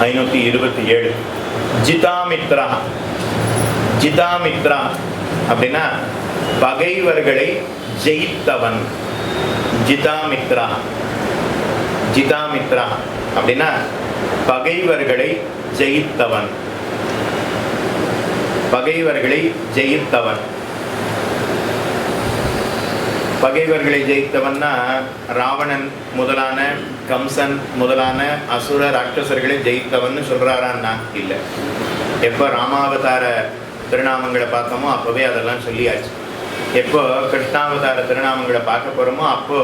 ஐநூற்றி இருபத்தி ஏழு. ஜிதாமித்ரா. ஜிதாமித்ரா அப்படின்னா பகைவர்களை ஜெயித்தவன். ஜிதாமித்ரா. ஜிதாமித்ரா அப்படின்னா பகைவர்களை ஜெயித்தவன். பகைவர்களை ஜெயித்தவன். பகைவர்களை ஜெயித்தவன்னா ராவணன் முதலான கம்சன் முதலான அசுர ராட்சசர்களை ஜெயித்தவன்னு சொல்றாரான்னா இல்லை. எப்போ ராமாவதார திருநாமங்களை பார்த்தோமோ அப்போவே அதெல்லாம் சொல்லியாச்சு. எப்போ கிருஷ்ணாவதார திருநாமங்களை பார்க்க போகிறோமோ அப்போ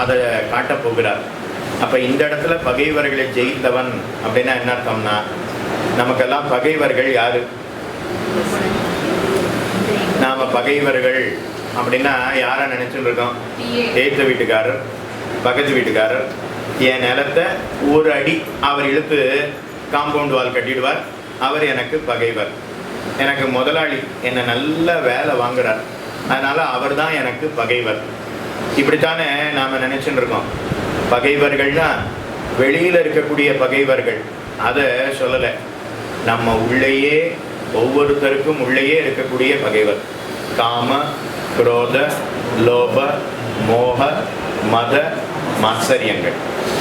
அதை காட்டப் போகிறார். அப்போ இந்த இடத்துல பகைவர்களை ஜெயித்தவன் அப்படின்னா என்ன அர்த்தம்னா நமக்கெல்லாம் பகைவர்கள் யாரு? நாம பகைவர்கள். அப்படின்னா யாரை நினைச்சுட்டு இருக்கோம் ஏத்த வீட்டுக்காரர் பக்கத்து வீட்டுக்காரர். என் நிலத்தை ஒரு அடி அவர் இழுத்து காம்பவுண்ட் வால் கட்டிடுவார். அவர் எனக்கு பகைவர். எனக்கு முதலாளி. என்னை நல்ல வேலை வாங்குறார். அதனால் அவர் தான் எனக்கு பகைவர். இப்படித்தானே நாம் நினச்சின்னு இருக்கோம் பகைவர்கள்னா வெளியில் இருக்கக்கூடிய பகைவர்கள். அதை சொல்லலை. நம்ம உள்ளேயே ஒவ்வொருத்தருக்கும் உள்ளேயே இருக்கக்கூடிய பகைவர். காம குரோத லோப மோக மத மாத்சரியங்கள்.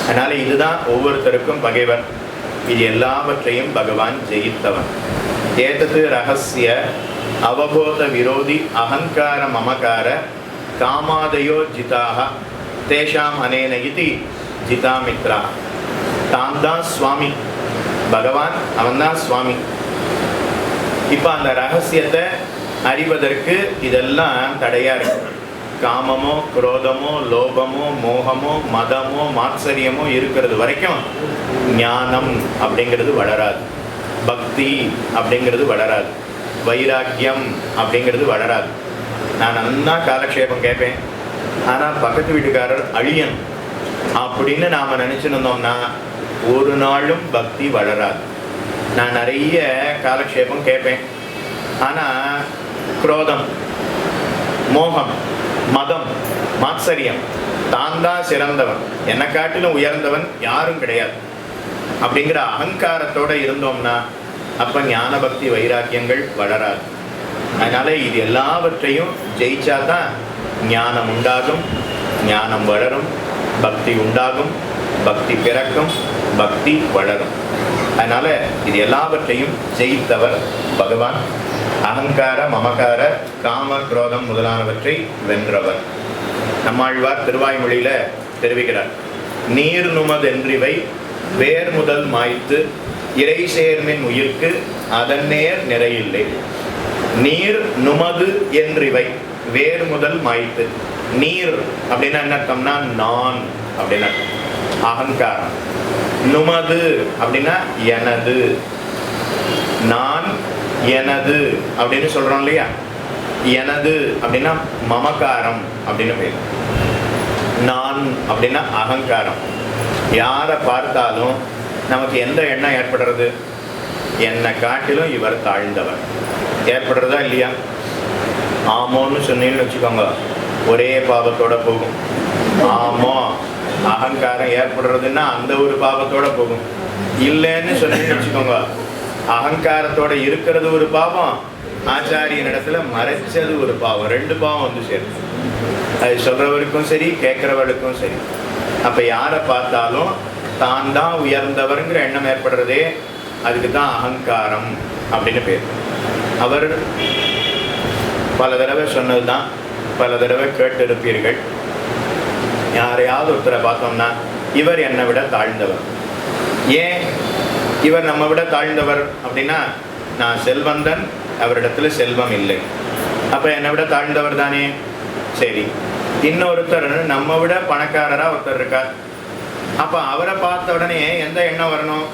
அதனால் இதுதான் ஒவ்வொருத்தருக்கும் பகைவர் இது எல்லாவற்றையும் பகவான் ஜெயித்தவன். ஏதது ரகசிய அவபோத விரோதி அகங்கார மமகார காமாதயோ ஜிதாக தேஷாம் அனேன இது ஜிதாமித்ரா தான் தான் சுவாமி. பகவான் அவன்தான் சுவாமி. இப்போ அந்த ரகசியத்தை அறிவதற்கு இதெல்லாம் தடையாக இருக்கு. காமமோ குரோதமோ லோபமோ மோகமோ மதமோ மாத்சரியமோ இருக்கிறது வரைக்கும் ஞானம் அப்படிங்கிறது வளராது. பக்தி அப்படிங்கிறது வளராது. வைராக்கியம் அப்படிங்கிறது வளராது. நான் நல்லா காலக்ஷேபம் கேட்பேன். ஆனால் பக்கத்து வீட்டுக்காரர் அழியன் அப்படின்னு நாம் நினச்சிருந்தோம்னா ஒரு நாளும் பக்தி வளராது. நான் நிறைய காலக்ஷேபம் கேட்பேன். ஆனால் குரோதம் மோகம் மதம் மாத்சரியம். தான் தான் சிறந்தவன். என்னை காட்டிலும் உயர்ந்தவன் யாரும் கிடையாது. அப்படிங்கிற அகங்காரத்தோட இருந்தோம்னா அப்ப ஞான பக்தி வைராக்கியங்கள் வளராது. அதனால இது எல்லாவற்றையும் ஜெயிச்சாதான் ஞானம் உண்டாகும் ஞானம் வளரும் பக்தி உண்டாகும் பக்தி பிறக்கும் பக்தி வளரும். அதனால இது எல்லாவற்றையும் ஜெயித்தவர் பகவான். அகங்கார மமகார காம குரோதம் முதலானவற்றை வென்றவர். நம்மாழ்வார் திருவாய்மொழியில தெரிவிக்கிறார் நீர் நுமதென்றிவை வேர் முதல் மாய்த்து இறை சேர்மின் உயிர்க்கு அதன் நேர் நிறையில்லை. நீர் நுமது என்றிவை வேர் முதல் மாய்த்து. நீர் அப்படின்னா என்ன அர்த்தம்னா நான் அப்படின்னா அகங்காரம். நுமது அப்படின்னா எனது. நான் எனது அப்படின்னு சொல்றோம் இல்லையா? எனது அப்படின்னா மமக்காரம் அப்படின்னு பேர். நான் அப்படின்னா அகங்காரம். யாரை பார்த்தாலும் நமக்கு எந்த எண்ணம் ஏற்படுறது? என்னை காட்டிலும் இவர் தாழ்ந்தவர். ஏற்படுறதா இல்லையா? ஆமோன்னு சொன்னீங்கன்னு வச்சுக்கோங்க. ஒரே பாவத்தோட போகும். ஆமோ அகங்காரம் ஏற்படுறதுன்னா அந்த ஒரு பாவத்தோட போகும். இல்லைன்னு சொன்னீங்கன்னு வச்சுக்கோங்க. அகங்காரத்தோட இருக்கிறது ஒரு பாவம். ஆச்சாரியன் இடத்துல மறைச்சது ஒரு பாவம். ரெண்டு பாவம் வந்து சேரும். அது சொல்றவருக்கும் சரி கேட்கறவளுக்கும் சரி. அப்ப யாரை பார்த்தாலும் தான் தான் உயர்ந்தவருங்கிற எண்ணம் ஏற்படுறதே அதுக்கு தான் அகங்காரம் அப்படின்னு பேர். அவர் பல தடவை சொன்னதுதான். பல தடவை கேட்டிருப்பீர்கள். யாரையாவது ஒருத்தரை பார்த்தோம்னா இவர் என்னை விட தாழ்ந்தவர். ஏன் இவர் நம்ம விட தாழ்ந்தவர் அப்படின்னா நான் செல்வந்தன் அவரிடத்துல செல்வம் இல்லை. அப்ப என்னை விட தாழ்ந்தவர் தானே? சரி. இன்னொருத்தர் நம்ம விட பணக்காரரா ஒருத்தர் இருக்கார். அப்ப அவரை பார்த்த உடனே எந்த எண்ணம் வரணும்?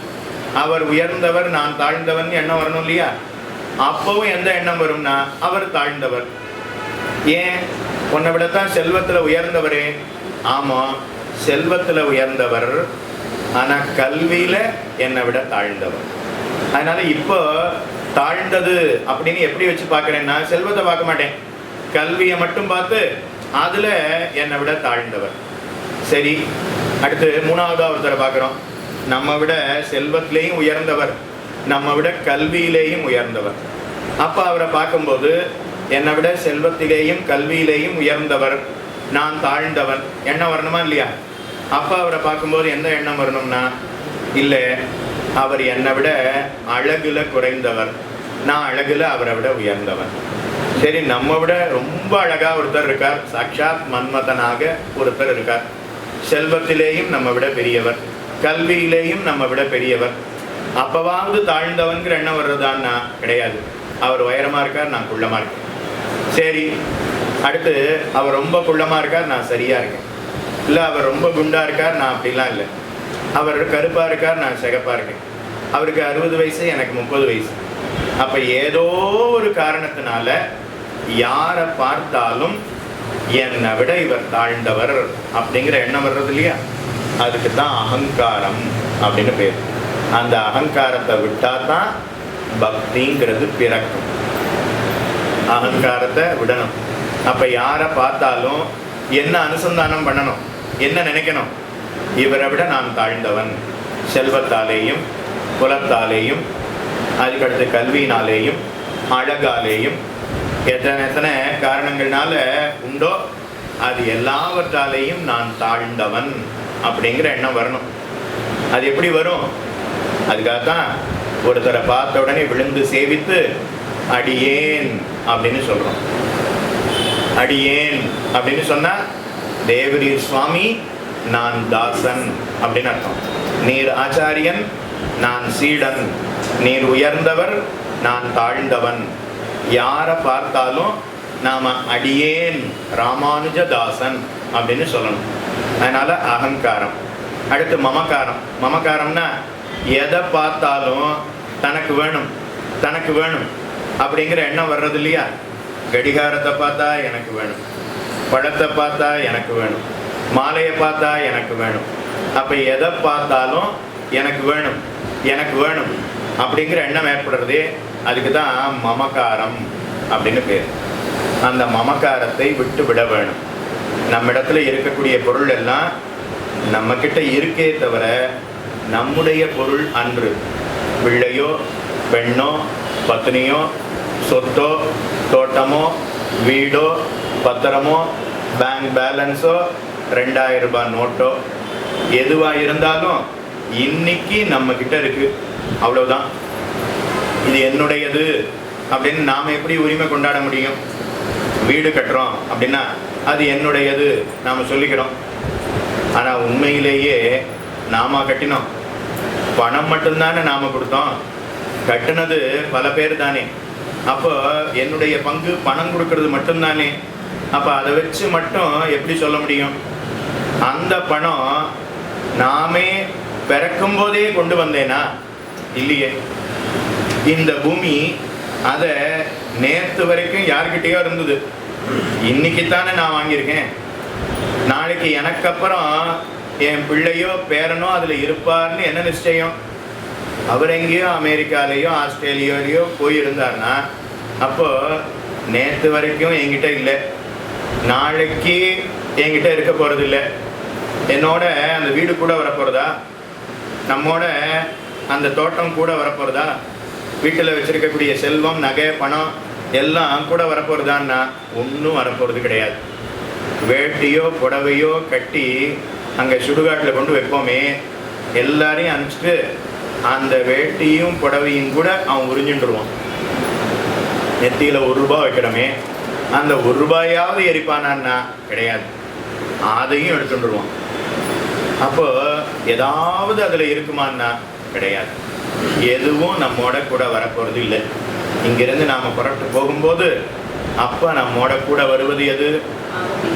அவர் உயர்ந்தவர் நான் தாழ்ந்தவன் எண்ணம் வரணும் இல்லையா? அப்பவும் எந்த எண்ணம் வரும்னா அவர் தாழ்ந்தவர். ஏன்? உன்னை விடத்தான் செல்வத்துல உயர்ந்தவரே. ஆமா செல்வத்துல உயர்ந்தவர் ஆனா கல்வியில என்னை விட தாழ்ந்தவர். அதனால இப்போ தாழ்ந்தது அப்படின்னு எப்படி வச்சு பார்க்கறேன்னா செல்வத்தை பார்க்க மாட்டேன். கல்வியை மட்டும் பார்த்து அதுல என்னை விட தாழ்ந்தவர். சரி அடுத்து மூணாவதா ஒருத்தரை பார்க்குறோம். நம்ம விட செல்வத்திலையும் உயர்ந்தவர். நம்ம விட கல்வியிலேயும் உயர்ந்தவர். அப்ப அவரை பார்க்கும்போது என்னை விட செல்வத்திலேயும் கல்வியிலேயும் உயர்ந்தவர். நான் தாழ்ந்தவன். என்ன வரணுமா இல்லையா? அப்போ அவரை பார்க்கும்போது எந்த எண்ணம் வரணும்னா இல்லை அவர் என்னை விட அழகுல குறைந்தவர். நான் அழகுல அவரை விட உயர்ந்தவர். சரி நம்ம விட ரொம்ப அழகாக ஒருத்தர் இருக்கார். சாட்சாத் மன்மதனாக ஒருத்தர் இருக்கார். செல்வத்திலேயும் நம்ம விட பெரியவர். கல்வியிலேயும் நம்ம விட பெரியவர். அப்பவாவது தாழ்ந்தவன்கிற எண்ணம் வர்றதான்னா கிடையாது. அவர் உயரமாக இருக்கார் நான் குள்ளமாக இருக்கேன். சரி அடுத்து அவர் ரொம்ப குள்ளமாக இருக்கார் நான் சரியாக இருக்கேன். இல்லை அவர் ரொம்ப குண்டாக இருக்கார் நான் அப்படிலாம் இல்லை. அவர் கருப்பாக இருக்கார் நான் சிகப்பாக இருக்கேன். அவருக்கு அறுபது வயசு எனக்கு முப்பது வயசு. அப்போ ஏதோ ஒரு காரணத்தினால யாரை பார்த்தாலும் என்னை விட இவர் தாழ்ந்தவர் அப்படிங்கிற எண்ணம் வர்றது இல்லையா? அதுக்கு தான் அகங்காரம் அப்படின்னு பேர். அந்த அகங்காரத்தை விட்டால் தான் பக்திங்கிறது பிறக்கும். அகங்காரத்தை விடணும். அப்போ யாரை பார்த்தாலும் என்ன அனுசந்தானம் பண்ணணும்? என்ன நினைக்கணும்? இவரை விட நான் தாழ்ந்தவன். செல்வத்தாலேயும் குலத்தாலேயும் அதுக்கடுத்து கல்வியினாலேயும் அழகாலேயும் எத்தனை எத்தனை காரணங்கள்னால உண்டோ அது எல்லாவற்றாலேயும் நான் தாழ்ந்தவன் அப்படிங்கிற எண்ணம் வரணும். அது எப்படி வரும்? அதுக்காகத்தான் ஒருத்தரை பார்த்த உடனே விழுந்து சேவித்து அடியேன் அப்படின்னு சொல்றோம். அடியேன் அப்படின்னு சொன்னா தேவரீர் சுவாமி நான் தாசன் அப்படின்னு அர்த்தம். நீர் ஆச்சாரியன் நான் சீடன். நீர் உயர்ந்தவர் நான் தாழ்ந்தவன். யாரை பார்த்தாலும் நாம அடியேன் ராமானுஜதாசன் அப்படின்னு சொல்லணும். அதனால் அகங்காரம். அடுத்து மமக்காரம். மமக்காரம்னா எதை பார்த்தாலும் தனக்கு வேணும் தனக்கு வேணும் அப்படிங்கிற எண்ணம் வர்றது இல்லையா கடிகாரத்தை பார்த்தா எனக்கு வேணும். பழத்தை பார்த்தா எனக்கு வேணும். மாலையை பார்த்தா எனக்கு வேணும். அப்போ எதை பார்த்தாலும் எனக்கு வேணும். எனக்கு வேணும். அப்படிங்கிற எண்ணம் ஏற்படுறது அதுக்கு தான் மமக்காரம் அப்படின்னு பேர். அந்த மமக்காரத்தை விட்டு விட வேணும். நம்ம இடத்துல இருக்கக்கூடிய பொருள் எல்லாம் நம்மக்கிட்ட இருக்கே தவிர நம்முடைய பொருள் அன்று. பிள்ளையோ பெண்ணோ பத்னியோ சொத்தோ தோட்டமோ வீடோ பத்திரமோ பேங்க் பேலன்ஸோ ரெண்டாயிரம் ரூபாய் நோட்டோ எதுவாக இருந்தாலும் இன்னைக்கு நம்ம கிட்ட இருக்கு. அவ்வளவுதான். இது என்னுடையது அப்படின்னு நாம எப்படி உரிமை கொண்டாட முடியும்? வீடு கட்டுறோம் அப்படின்னா அது என்னுடையது நாம சொல்லிக்கிறோம். ஆனா உண்மையிலேயே நாம கட்டினோம். பணம் மட்டும்தானே நாம கொடுத்தோம். கட்டினது பல பேர் தானே. அப்போ என்னுடைய பங்கு பணம் கொடுக்கறது மட்டும்தானே? அப்போ அதை வச்சு மட்டும் எப்படி சொல்ல முடியும்? அந்த பணம் நாமே பிறக்கும் போதே கொண்டு வந்தேனா? இல்லையே. இந்த பூமி அதை நேற்று வரைக்கும் யார்கிட்டயோ இருந்தது. இன்னைக்கு தானே நான் வாங்கியிருக்கேன். நாளைக்கு எனக்கு அப்புறம் என் பிள்ளையோ பேரனோ அதில் இருப்பார்னு என்ன நிச்சயம்? அவர் எங்கேயோ அமெரிக்காலேயோ ஆஸ்திரேலியாலேயோ போயிருந்தார்னா அப்போது நேற்று வரைக்கும் என்கிட்ட இல்லை. நாளைக்கு என்கிட்ட இருக்க போகிறதில்ல இல்லை. என்னோட அந்த வீடு கூட வரப்போகிறதா நம்மோட அந்த தோட்டம் கூட வரப்போகிறதா வீட்டில் வச்சுருக்கக்கூடிய செல்வம் நகை பணம் எல்லாம் கூட வரப்போகிறதான்னா ஒன்றும் வரப்போகிறது கிடையாது. வேட்டியோ புடவையோ கட்டி அங்கே சுடுகாட்டில் கொண்டு வைப்போமே. எல்லாரையும் அனுப்பிச்சிட்டு அந்த வேட்டியும் புடவையும் கூட அவன் உறிஞ்சின்றுவான் நெத்தியில் ஒரு ரூபாய் வைக்கிறோமே அந்த ஒரு ரூபாயாவது எரிப்பானான்னா கிடையாது. அதையும் எடுத்துட்டுருவான் அப்போ ஏதாவது அதில் இருக்குமான்னா கிடையாது. எதுவும் நம்மோட கூட வரப்போகிறது இல்லை. இங்கிருந்து நாம் புறட்டு போகும்போது அப்போ நம்மோட கூட வருவது எது?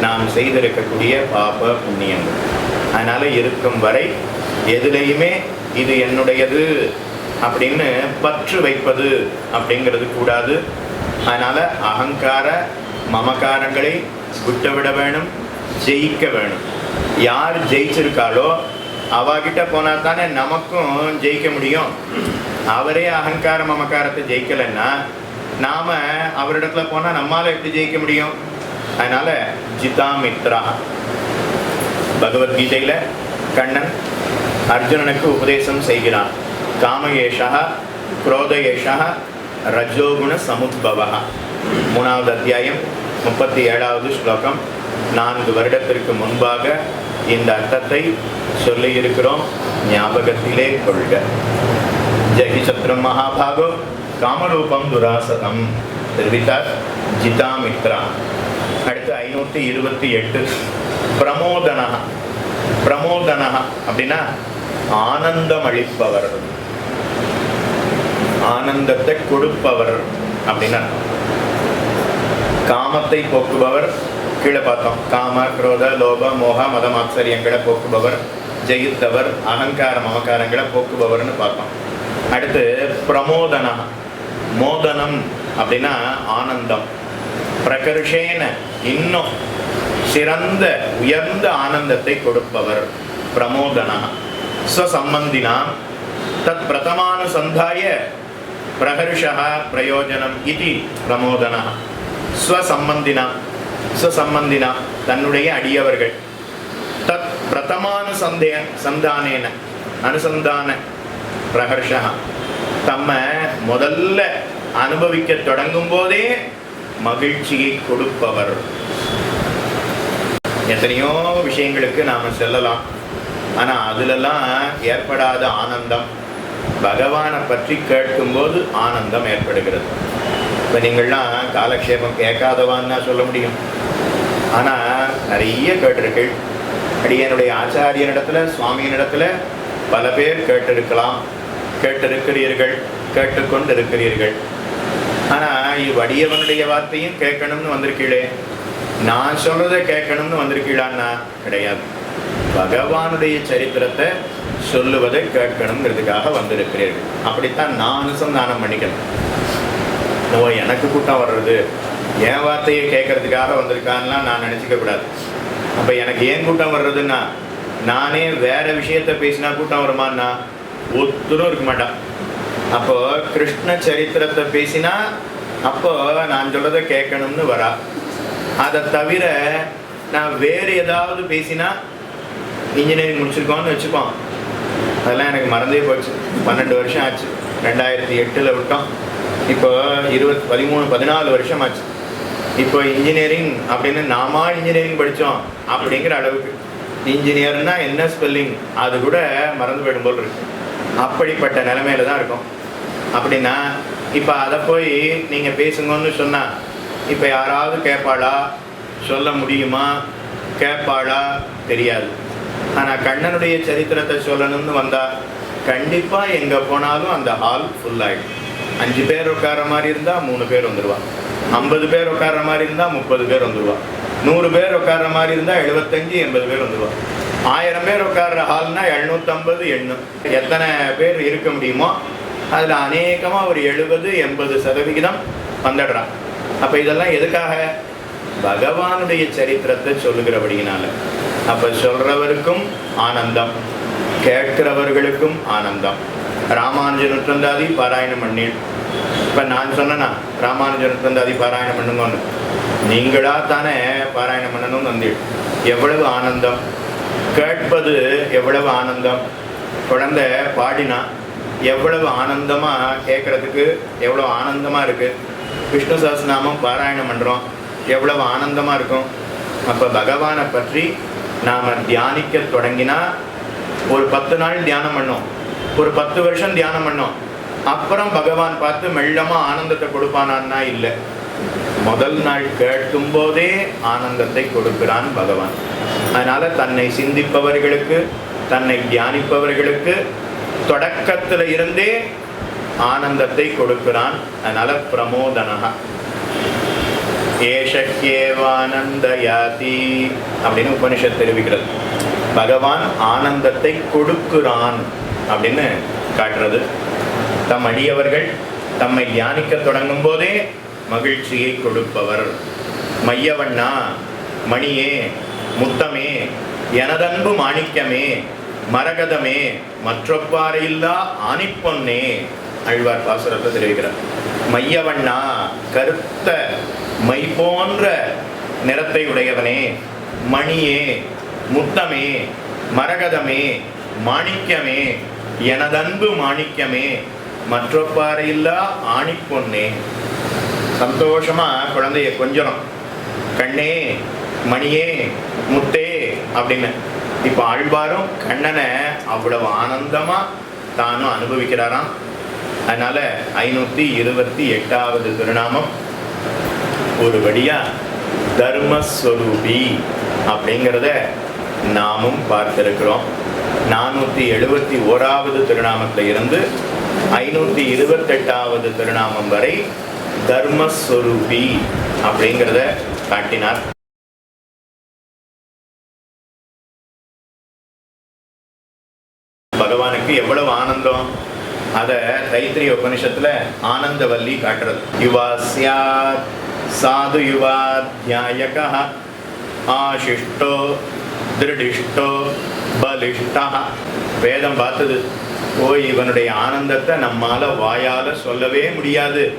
நாம் செய்திருக்கக்கூடிய பாப புண்ணியங்கள். அதனால் இருக்கும் வரை எதுலேயுமே இது என்னுடையது அப்படின்னு பற்று வைப்பது அப்படிங்கிறது கூடாது. அதனால் அகங்கார மமகாரங்களை விட்டு விட வேணும் ஜெயிக்க வேணும். யார் ஜெயிச்சிருக்காளோ அவகிட்ட போனால் தானே நமக்கும் ஜெயிக்க முடியும். அவரே அகங்கார மமக்காரத்தை ஜெயிக்கலைன்னா நாம் அவரிடத்துல போனால் நம்மளால் எப்படி ஜெயிக்க முடியும்? அதனால் ஜிதா மித்ரா கண்ணன் அர்ஜுனனுக்கு உபதேசம் செய்கிறான். காமயேஷா குரோதயேஷா ரஜோகுண சமுத்பவா மூணாவது அத்தியாயம் முப்பத்தி ஏழாவது ஸ்லோகம். நான்கு வருடத்திற்கு முன்பாக இந்த அர்த்தத்தை சொல்லியிருக்கிறோம். ஞாபகத்திலே கொள்க. ஜெகி சத்ரு மகாபாகோ காமரூபம் துராசதம் தெரிவித்தார் ஜிதாமித்ரா. அடுத்து ஐநூற்றி இருபத்தி எட்டு. பிரமோதனா பிரமோதனா அப்படின்னா ஆனந்தம் அளிப்பவர் ஆனந்தத்தை கொடுப்பவர் அப்படின்னா காமத்தை போக்குபவர் கீழே பார்த்தோம். காம குரோத லோப மோக மதம் ஆச்சரியங்களை போக்குபவர் ஜெயித்தவர் அகங்கார மமகாரங்களை போக்குபவர்னு பார்த்தோம். அடுத்து பிரமோதனம் மோதனம் அப்படின்னா ஆனந்தம். பிரகர்ஷேன இன்னும் சிறந்த உயர்ந்த ஆனந்தத்தை கொடுப்பவர் பிரமோதனா. ஸ்வசம்பந்தினா தத் பிரதமானுசந்தாய பிரகர்ஷா பிரயோஜனம் இது பிரமோதனா ஸ்வசம்பந்தினா ஸ்வசம்பந்தினா தன்னுடைய அடியவர்கள். தத் பிரதமானுசந்தே சந்தானேன அனுசந்தான பிரகர்ஷா தம்ம முதல்ல அனுபவிக்க தொடங்கும் போதே மகிழ்ச்சியை கொடுப்பவர். எத்தனையோ விஷயங்களுக்கு நாம் செல்லலாம். ஆனால் அதுலெல்லாம் ஏற்படாத ஆனந்தம். பகவானை பற்றி கேட்கும்போது ஆனந்தம் ஏற்படுகிறது. இப்போ நீங்கள்லாம் காலக்ஷேபம் கேட்காதவான்னு சொல்ல முடியும். ஆனால் நிறைய கேட்டிருக்கள். அடியனுடைய ஆச்சாரியனிடத்துல சுவாமியினிடத்துல பல பேர் கேட்டிருக்கலாம். கேட்டிருக்கிறீர்கள் கேட்டுக்கொண்டு இருக்கிறீர்கள் ஆனால் இவ்வடியவனுடைய வார்த்தையும் கேட்கணும்னு வந்திருக்கீளே. நான் சொல்கிறத கேட்கணும்னு வந்திருக்கீளான்னா கிடையாது. பகவானுடைய சரித்திரத்தை சொல்லுவதை கேட்கணுங்கிறதுக்காக வந்திருக்கிறீர்கள். அப்படித்தான் நான் அனுசந்தானம் பண்ணிக்கணும். ஓ எனக்கு கூட்டம் வர்றது. என் வார்த்தையை கேட்கறதுக்காக வந்திருக்கான்லாம் நான் நினச்சிக்க கூடாது. அப்போ எனக்கு ஏன் கூட்டம் வர்றதுன்னா நானே வேற விஷயத்த பேசினா கூட்டம் வருமான்னா? ஒத்துரும் இருக்க மாட்டான். அப்போ கிருஷ்ண சரித்திரத்தை பேசினா அப்போ நான் சொல்றதை கேட்கணும்னு வரா. அதை தவிர நான் வேறு ஏதாவது பேசினா இன்ஜினியரிங் முடிச்சிருக்கோன்னு வச்சுப்போம். அதெல்லாம் எனக்கு மறந்தே போச்சு. பன்னெண்டு வருஷம் ஆச்சு. ரெண்டாயிரத்தி எட்டில் விட்டோம். இப்போ இருபத் பதிமூணு பதினாலு வருஷம் ஆச்சு. இப்போ இன்ஜினியரிங் அப்படின்னு நாமா இன்ஜினியரிங் படித்தோம் அப்படிங்கிற அளவுக்கு. இன்ஜினியர்னா என்ன ஸ்பெல்லிங் அது கூட மறந்து போயிடும் போல் இருக்கு. அப்படிப்பட்ட நிலைமையில தான் இருக்கும். அப்படின்னா இப்போ அதை போய் நீங்கள் பேசுங்கன்னு சொன்னால் இப்போ யாராவது கேட்பாளா சொல்ல முடியுமா? கேட்பாளா தெரியாது. ஆனால் கண்ணனுடைய சரித்திரத்தை சொல்லணும்னு வந்தா கண்டிப்பாக எங்கே போனாலும் அந்த ஹால் ஃபுல்லாகிடும் அஞ்சு பேர் உட்கார மாதிரி இருந்தால் மூணு பேர் வந்துடுவா ஐம்பது பேர் உட்கார மாதிரி இருந்தால் முப்பது பேர் வந்துடுவா நூறு பேர் உட்கார்ற மாதிரி இருந்தால் எழுபத்தஞ்சு எண்பது பேர் வந்துடுவா ஆயிரம் பேர் உட்கார்ற ஹால்னா எழுநூற்றம்பது எண்ணும் எத்தனை பேர் இருக்க முடியுமோ அதில் அநேகமாக ஒரு எழுபது எண்பது சதவிகிதம் வந்துடுறான் அப்போ இதெல்லாம் எதுக்காக? பகவானுடைய சரித்திரத்தை சொல்லுகிறபடியினால. அப்போ சொல்கிறவருக்கும் ஆனந்தம் கேட்கிறவர்களுக்கும் ஆனந்தம். ராமானுஜ நுற்றந்தாதி பாராயணம் பண்ணி இப்போ நான் சொன்னேன்னா ராமானுஜ நுற்றந்தாதி பாராயணம் பண்ணுங்கன்னு. நீங்களா தானே பாராயணம் பண்ணணும்னு வந்தீள் எவ்வளவு ஆனந்தம். கேட்பது எவ்வளவு ஆனந்தம். குழந்தை பாடினா எவ்வளவு ஆனந்தமாக கேட்குறதுக்கு எவ்வளோ ஆனந்தமாக இருக்குது விஷ்ணு சஹஸ்ரநாமம் பாராயணம் பண்ணுறோம் எவ்வளவு ஆனந்தமாக இருக்கும். அப்போ பகவானை பற்றி நாம் தியானிக்க தொடங்கினா ஒரு பத்து நாள் தியானம் பண்ணோம். ஒரு பத்து வருஷம் தியானம் பண்ணோம். அப்புறம் பகவான் பார்த்து மெல்லமாக ஆனந்தத்தை கொடுப்பானான்னா இல்லை. முதல் நாள் கேட்கும் போதே ஆனந்தத்தை கொடுக்கிறான் பகவான். அதனால தன்னை சிந்திப்பவர்களுக்கு தன்னை தியானிப்பவர்களுக்கு தொடக்கத்தில் இருந்தே ஆனந்தத்தை கொடுக்கிறான். அதனால பிரமோதனகா ஏஷக்கியேவானந்தயாதி அப்படின்னு உபனிஷத் தெரிவிக்கிறது. பகவான் ஆனந்தத்தை கொடுக்கிறான் அப்படின்னு காட்டுறது. தம் அடியவர்கள் தம்மை தியானிக்க தொடங்கும் போதே மகிழ்ச்சியை கொடுப்பவர். மையவண்ணா மணியே முத்தமே எனதன்பு மாணிக்கமே மரகதமே மற்றொப்பாறையில்லா ஆணிப்பொன்னே அழ்வார் பாசுரத்தை தெரிவிக்கிறார். மையவண்ணா கருத்த மை போன்ற நிறத்தை உடையவனே மணியே முத்தமே மரகதமே மாணிக்கமே எனதன்பு மாணிக்கமே மற்றொப்பாறையில்லா ஆணிப்பொன்னே சந்தோஷமா குழந்தைய கொஞ்சணும். கண்ணே மணியே முத்தே அப்படின்னு. இப்போ ஆழ்வாரும் கண்ணனை அவ்வளவு ஆனந்தமா தானும் அனுபவிக்கிறாராம். அதனால ஐநூத்தி இருபத்தி எட்டாவது திருநாமம் ஒரு ஒருபடியா தர்மஸ்வரூபி அப்படிங்கிறத நாமும் பார்த்திருக்கிறோம். நானூற்றி எழுபத்தி ஓராவது திருநாமத்தில் இருந்து ஐநூற்றி இருபத்தெட்டாவது திருநாமம் வரை தர்மஸ்வரூபி அப்படிங்கிறத காட்டினார். பகவானுக்கு எவ்வளவு ஆனந்தம்? அத தைத்திரிய உபனிஷத்துல ஆனந்தவல்லி காட்டுறது. யுவா சியாத் சாது யுவா தியாயக ஆசிஷ்டோ திருடிஷ்டோ பலிஷ்டா. வேதம் பார்த்தது. ஓ இவனுடைய ஆனந்தத்தை நம்மால வாயால சொல்லவே முடியாது.